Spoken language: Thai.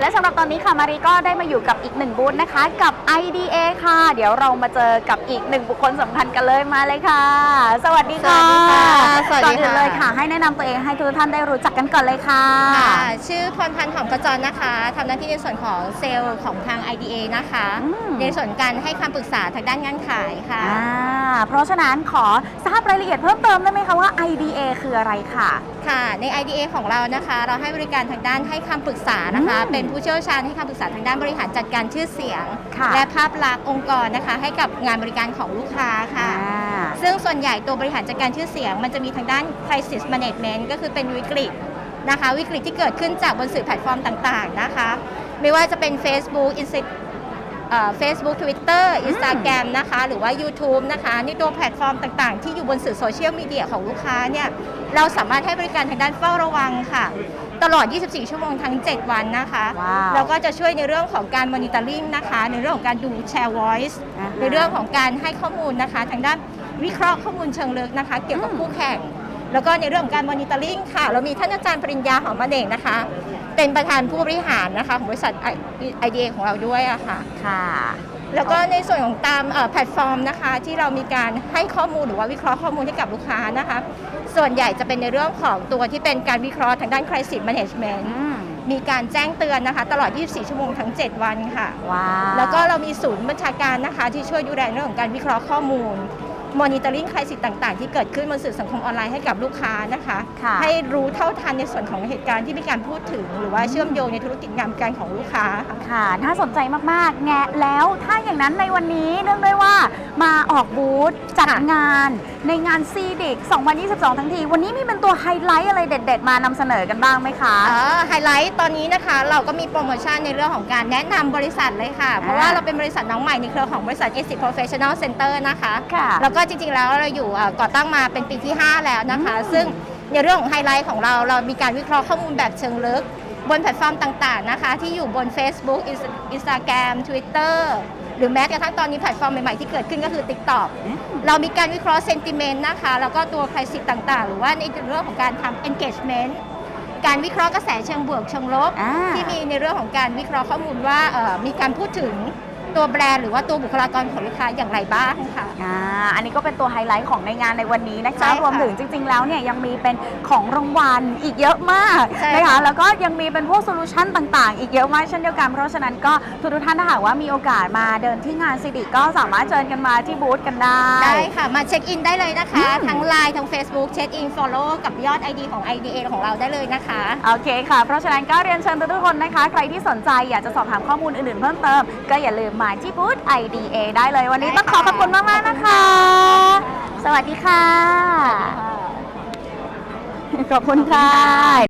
และสำหรับตอนนี้ค่ะมารีก็ได้มาอยู่กับอีกหนึ่งบูธนะคะ กับ IDA ค่ะ เดี๋ยวเรามาเจอกับอีกหนึ่งบุคคลสำคัญกันเลยมาเลยค่ะ สวัสดีค่ะสวัสดีค่ะสวัสดีค่ะก่อนอื่นเลยค่ะ ให้แนะนำตัวเองให้ทุกท่านได้รู้จักกันก่อนเลยค่ะ ค่ะชื่อพรพันธ์หอมกระจรนะคะทำหน้าที่ในส่วนของเซลล์ของทาง IDA นะคะ อืม ในส่วนการให้คำปรึกษาทางด้านงานขายค่ะ อ่าเพราะฉะนั้นขอทราบรายละเอียดเพิ่มเติมได้ไหมคะว่า IDA คืออะไรค่ะ ค่ะ ใน IDA ของเรานะคะ เราให้บริการทางด้านให้คำปรึกษานะคะ อืมเป็นผู้เชี่ยวชาญให้คำปรึกษาทางด้านบริหารจัดการชื่อเสียง ค่ะและภาพลักษณ์องค์กรนะคะ ให้กับงานบริการของลูกค้าค่ะ อ่า ซึ่งส่วนใหญ่ตัวบริหารจัดการชื่อเสียง มันจะมีทางด้าน crisis management ก็คือเป็นวิกฤตนะคะ วิกฤตที่เกิดขึ้นจากบนสื่อแพลตฟอร์มต่างๆนะคะ ไม่ว่าจะเป็น Facebook Insta เอ่อ Facebook Twitter Instagram นะคะ หรือว่า YouTube นะคะนี่ตัวแพลตฟอร์มต่างๆ ที่อยู่บนสื่อโซเชียลมีเดียของลูกค้าเนี่ย เราสามารถให้บริการทางด้านเฝ้าระวังค่ะ ตลอด 24 ชั่วโมงทั้ง 7 วันนะคะว้าวแล้วก็จะช่วยในเรื่องของการมอนิเตอร์ลิงนะคะ ในเรื่องของการดูแชร์ voice อ่าฮะ ในเรื่องของการให้ข้อมูลนะคะ ทางด้านวิเคราะห์ข้อมูลเชิงลึกนะคะ เกี่ยวกับอืมคู่แข่ง แล้วก็ในเรื่องของการมอนิเตอร์ลิงค่ะ เรามีท่านอาจารย์ปริญญาหอมมะเนกนะคะ เป็นประธานผู้บริหารนะคะของบริษัท IDA ของเราด้วยอะค่ะ ค่ะ แล้วก็ในส่วนของตามเอ่อแพลตฟอร์มนะคะ ที่เรามีการให้ข้อมูลหรือว่าวิเคราะห์ข้อมูลให้กับลูกค้านะคะ ส่วนใหญ่จะเป็นในเรื่องของตัวที่เป็นการวิเคราะห์ทางด้าน crisis management อืมมีการแจ้งเตือนนะคะ ตลอด 24 ชั่วโมงทั้ง 7 วันค่ะว้าวแล้วก็เรามีศูนย์บัญชาการนะคะ ที่ช่วยดูแลเรื่องของการวิเคราะห์ข้อมูล มอนิเตอร์ลิงคลายสิทธิ์ต่างๆ ที่เกิดขึ้นบนสื่อสังคมออนไลน์ให้กับลูกค้านะคะ ค่ะให้รู้เท่าทันในส่วนของเหตุการณ์ที่มีการพูดถึง หรือว่าเชื่อมโยงในธุรกิจงานการของลูกค้าค่ะ ค่ะ น่าสนใจมากๆแงะแล้วถ้าอย่างนั้นในวันนี้เนื่องด้วยว่ามาออกบูธจัดค่ะ งาน ในงานซีดิก2022 ทั้งที วันนี้มีเป็นตัวไฮไลท์อะไรเด็ด ๆ มานำเสนอกันบ้างไหมคะอ๋อไฮไลท์ตอนนี้นะคะ เราก็มีโปรโมชั่นในเรื่องของการแนะนำบริษัทเลยค่ะ เพราะว่าเราเป็นบริษัทน้องใหม่ในเครือของบริษัท a อ Professional Center นะคะ ค่ะ แล้วก็จริงๆแล้วเราอยู่เอ่อก่อตั้งมาเป็นปีที่ 5 แล้วนะคะอืมซึ่งในเรื่องของไฮไลท์ของเราเรามีการวิเคราะห์ข้อมูลแบบเชิงลึก บนแพลตฟอร์มต่างๆนะคะ ที่อยู่บน Facebook Instagram Twitter หรือแม้กระทั่งตอนนี้แพลตฟอร์มใหม่ๆที่เกิดขึ้นก็คือ TikTok เรามีการวิเคราะห์เซนติเมนต์นะคะ แล้วก็ตัวใครสิทธิ์ต่างๆ หรือว่าในเรื่องของการทำ engagement การวิเคราะห์กระแสเชิงบวกเชิงลบอ่าที่มีในเรื่องของการวิเคราะห์ข้อมูลว่าเอ่อมีการพูดถึง ตัวแบรนด์หรือว่าตัวบุคลากรของลูกค้าอย่างไรบ้างค่ะ อ่าอันนี้ก็เป็นตัวไฮไลท์ของในงานในวันนี้นะใช่คะ ค่ะรวมถึงจริง ๆ แล้วเนี่ยยังมีเป็นของรางวัลอีกเยอะมากใช่นะคะค่ะแล้วก็ยังมีเป็นพวกโซลูชันต่างๆ อีกเยอะมากเช่นเดียวกัน เพราะฉะนั้นก็ทุกๆท่านถ้าหากว่ามีโอกาสมาเดินที่งานซีดิก็สามารถเชิญกันมาที่บูธกันได้ ได้ค่ะมาเช็คอินได้เลยนะคะ อืม ทั้ง Line ทั้ง Facebook เช็คอิน Follow กับยอด ID ของ IDA ของเราได้เลยนะคะ โอเคค่ะ เพราะฉะนั้นก็เรียนเชิญทุกๆคนนะคะ ใครที่สนใจอยากจะสอบถามข้อมูลอื่นๆเพิ่มเติม ก็อย่าลืมมาที่บูธ IDA ได้เลยวันนี้ต้องขอขอบคุณมากๆนะคะ สวัสดีค่ะ ขอบคุณค่ะ